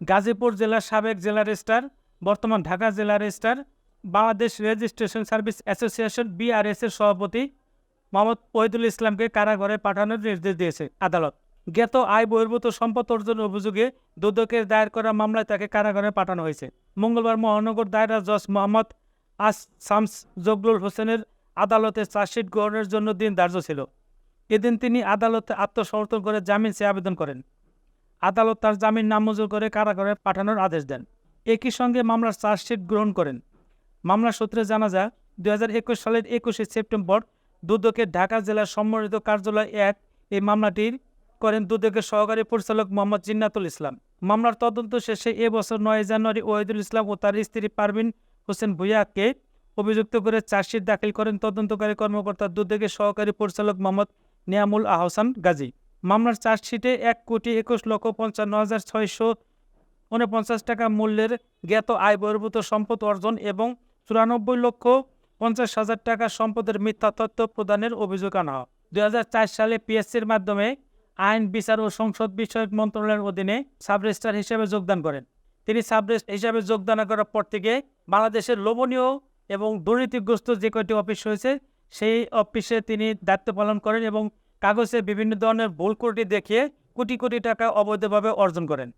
গাজীপুর জেলার সাবেক জেলা রেজিস্ট্রার বর্তমান ঢাকা জেলা registrar Bangladesh registration service association BRS এর সভাপতি মোহাম্মদ ওহিদুল ইসলামকে কারাগারে পাঠানোর নির্দেশ দিয়েছে আদালত। জ্ঞাত আয় বহির্ভূত সম্পদ অর্জনের অভিযোগে দুদকের দায়ের করা মামলায় তাকে কারাগারে পাঠানো হয়েছে। মঙ্গলবার মহানগর দায়রা জজ মোহাম্মদ আস শামস জগলুল হোসেনের আদালতে চার্জশিট গ্রহণের জন্য দিন ধার্য ছিল। এদিন তিনি আদালতে আত্মসমর্পণ করে জামিন চেয়ে আবেদন করেন। আদালত তার জামিন নামঞ্জুর করে কারাগারে পাঠানোর আদেশ দেন। একই সঙ্গে মামলার চার্জশিট গ্রহণ করেন। মামলা সূত্রে জানা যায়, দুই হাজার একুশ সালের একুশে সেপ্টেম্বর দুদকের ঢাকা জেলার সম্মানিত কার্যালয় এক এই মামলাটির করেন দুদকের সহকারী পরিচালক মোহাম্মদ জিন্নাতুল ইসলাম। মামলার তদন্ত শেষে এ বছর নয় জানুয়ারি ওহিদুল ইসলাম ও তার স্ত্রী পারভিন হোসেন ভুইয়াকে অভিযুক্ত করে চার্জশিট দাখিল করেন তদন্তকারী কর্মকর্তা দুদকের সহকারী পরিচালক মোহাম্মদ নিয়ামুল আহসান গাজী। মামলার চার্জশিটে এক কোটি একুশ লক্ষ পঞ্চান্ন হাজার ছয়শো উনপঞ্চাশ টাকা মূল্যের জ্ঞাত আয় বহির্ভূত সম্পদ অর্জন এবং চুরানব্বই লক্ষ পঞ্চাশ হাজার টাকা সম্পদের মিথ্যা তথ্য প্রদানের অভিযোগ আনা। হয় দুই সালে পিএসসির মাধ্যমে আইন, বিচার ও সংসদ বিষয়ক মন্ত্রণালয়ের অধীনে সাব রেজিস্ট্রার হিসেবে যোগদান করেন। তিনি সাব রেজিস্ট্রার হিসেবে যোগদান করার পর থেকে বাংলাদেশের লোভনীয় এবং দুর্নীতিগ্রস্ত যে কয়টি অফিস হয়েছে সেই অফিসে তিনি দায়িত্ব পালন করেন এবং কাগজে বিভিন্ন ধরনের ভুল কোটি দেখিয়ে কোটি কোটি টাকা অবৈধভাবে অর্জন করেন।